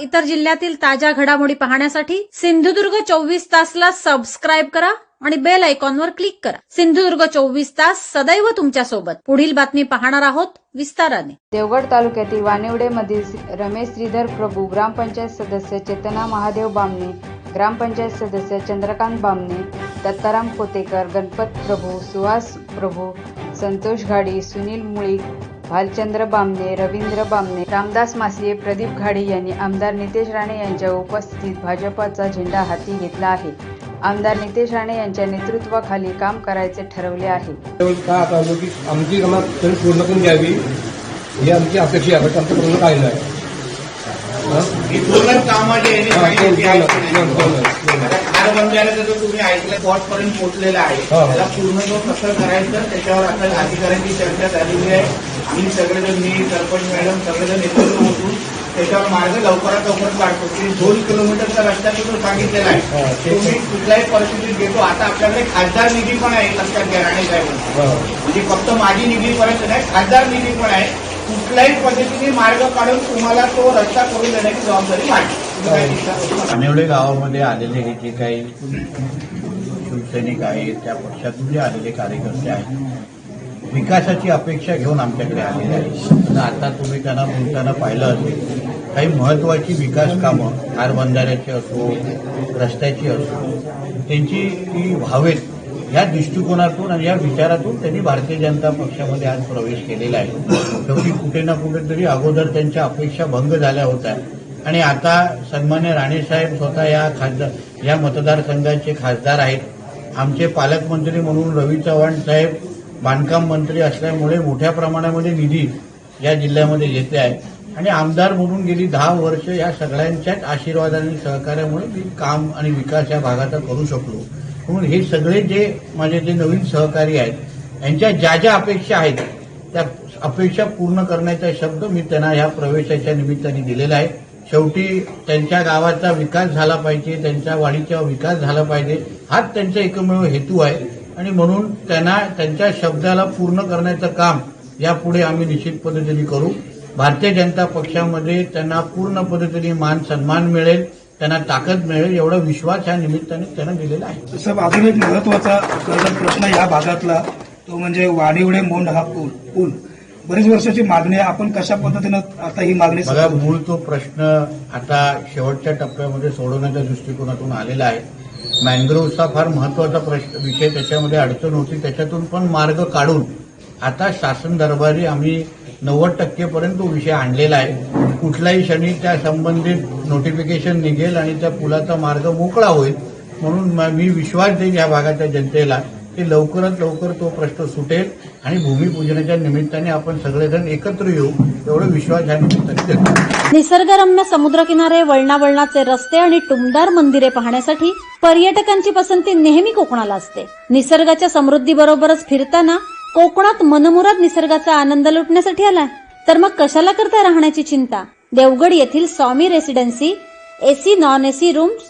इतर जिल्ह्यातील ताज्या घडामोडी पाहण्यासाठी सिंधुदुर्ग चोवीस तासला सबस्क्राईब करा आणि बेल आयकॉनवर क्लिक करा. सिंधुदुर्ग चोवीस तास सदैव तुमच्यासोबत पुढील बातमी पाहणार आहोत विस्ताराने. देवगड तालुक्यातील वानेवडे मधील रमेश श्रीधर प्रभू ग्रामपंचायत सदस्य चेतना महादेव बामणे ग्रामपंचायत सदस्य चंद्रकांत बामणे दत्ताराम कोतेकर गणपत प्रभू सुहास प्रभू संतोष घाडी सुनील मुळीक भालचंद्र बामणे रवींद्र बामणे रामदास मासिये प्रदीप घाडी यांनी आमदार नितेश राणे यांच्या उपस्थितीत भाजपाचा झेंडा हाती घेतला आहे. आमदार नितेश राणे यांच्या नेतृत्वाखाली काम करायचे ठरवले आहे. आमची पूर्ण करून द्यावी ही आमची अपेक्षा आहे. आमचं पूर्ण काय नाही ही? तुम्ही ऐकलं पॉट पर्यंत पोहोचलेला आहे. हा. त्याला पूर्ण जो कसं करायचं त्याच्यावर आता अधिकाऱ्यांची चर्चा झालेली आहे. आम्ही सगळेजण मी सरपंच मॅडम सगळेजण एकत्र होतो त्याच्यावर मार्ग लवकरात लवकर काढतो. की दोन किलोमीटरचा रस्ता तिथून सांगितलेला हा, आहे. ते तुम्ही कुठल्याही परिस्थितीत घेतो. आता आपल्याकडे खासदार निधी पण आहे लक्षात घ्या राणे साहेब. हा. म्हणजे फक्त माझी निधीपर्यंत नाही खासदार निधी पण आहे. कुठल्याही पद्धतीने मार्ग काढून तुम्हाला तो रस्ता करून देण्याची जबाबदारी करू नका. कानेवडे गावामध्ये आलेले हे जे काही शिवसैनिक आहेत त्या पक्षातून जे आलेले कार्यकर्ते आहेत विकासाची अपेक्षा घेऊन आमच्याकडे आलेले आहे आता तुम्ही त्यांना बोलताना पाहिलं असेल काही महत्वाची विकास कामं हार बंधाऱ्याची असो रस्त्याची असो त्यांची ती व्हावेत या दृष्टिकोनातून आणि या विचारातून त्यांनी भारतीय जनता पक्षामध्ये आज प्रवेश केलेला आहे. शेवटी कुठे ना कुठेतरी अगोदर त्यांच्या अपेक्षा भंग झाल्या होत्या. आणि आता सन्मान्य राणेसाहेब स्वतः या खासदार या मतदारसंघाचे खासदार आहेत. आमचे पालकमंत्री म्हणून रवी चव्हाण साहेब बांधकाम मंत्री असल्यामुळे मोठ्या प्रमाणामध्ये निधी या जिल्ह्यामध्ये येते आहे आणि आमदार म्हणून गेली दहा वर्ष या सगळ्यांच्याच आशीर्वाद आणि सहकार्यामुळे मी काम आणि विकास या भागाचा करू शकलो. म्हणून हे सगळे जे माझे जे नवीन सहकारी आहेत यांच्या ज्या ज्या अपेक्षा आहेत त्या अपेक्षा पूर्ण करण्याचा शब्द मी त्यांना ह्या प्रवेशाच्या निमित्ताने दिलेला आहे. शेवटी त्यांच्या गावाचा विकास झाला पाहिजे त्यांच्या वाडीचा विकास झाला पाहिजे हाच त्यांचा एकमेव हेतू आहे. आणि म्हणून त्यांना त्यांच्या शब्दाला पूर्ण करण्याचं काम यापुढे आम्ही निश्चित पद्धतीने करू. भारतीय जनता पक्षामध्ये त्यांना पूर्ण पद्धतीने मान सन्मान मिळेल त्यांना ताकद मिळेल एवढा विश्वास या निमित्ताने त्यांना दिलेला आहे. साहेब अजून एक महत्त्वाचा प्रश्न या भागातला तो म्हणजे वाणीवडे मोंड हा पूल पूल. बरीच वर्षाची मागणी आहे. आपण कशा पद्धतीनं आता ही मागणी मूळ तो प्रश्न आता शेवटच्या टप्प्यामध्ये सोडवण्याच्या दृष्टिकोनातून आलेला आहे. मॅनग्रोव्हचा फार महत्त्वाचा प्रश्न विषय त्याच्यामध्ये अडचण होती. त्याच्यातून पण मार्ग काढून आता शासन दरबारी आम्ही नव्वद टक्केपर्यंत तो विषय आणलेला आहे. कुठल्याही क्षणी त्या संबंधित नोटिफिकेशन निघेल आणि त्या पुलाचा मार्ग मोकळा होईल. म्हणून मी विश्वास देईन या भागाच्या जनतेला की लवकरात लवकर तो प्रश्न सुटेल आणि भूमिपूजनाच्या निमित्ताने आपण सगळेजण एकत्र येऊ एवढा विश्वास या निमित्ताने देतो. निसर्गरम्य समुद्रकिनारे वळणावळणाचे रस्ते आणि टुमदार मंदिरे पाहण्यासाठी पर्यटकांची पसंती नेहमी कोकणाला असते. निसर्गाच्या समृद्धीबरोबरच फिरताना कोकणात मनमुराद निसर्गाचा आनंद लुटण्यासाठी आला तर मग कशाला करता राहण्याची चिंता? देवगड येथील Swami residency AC non AC rooms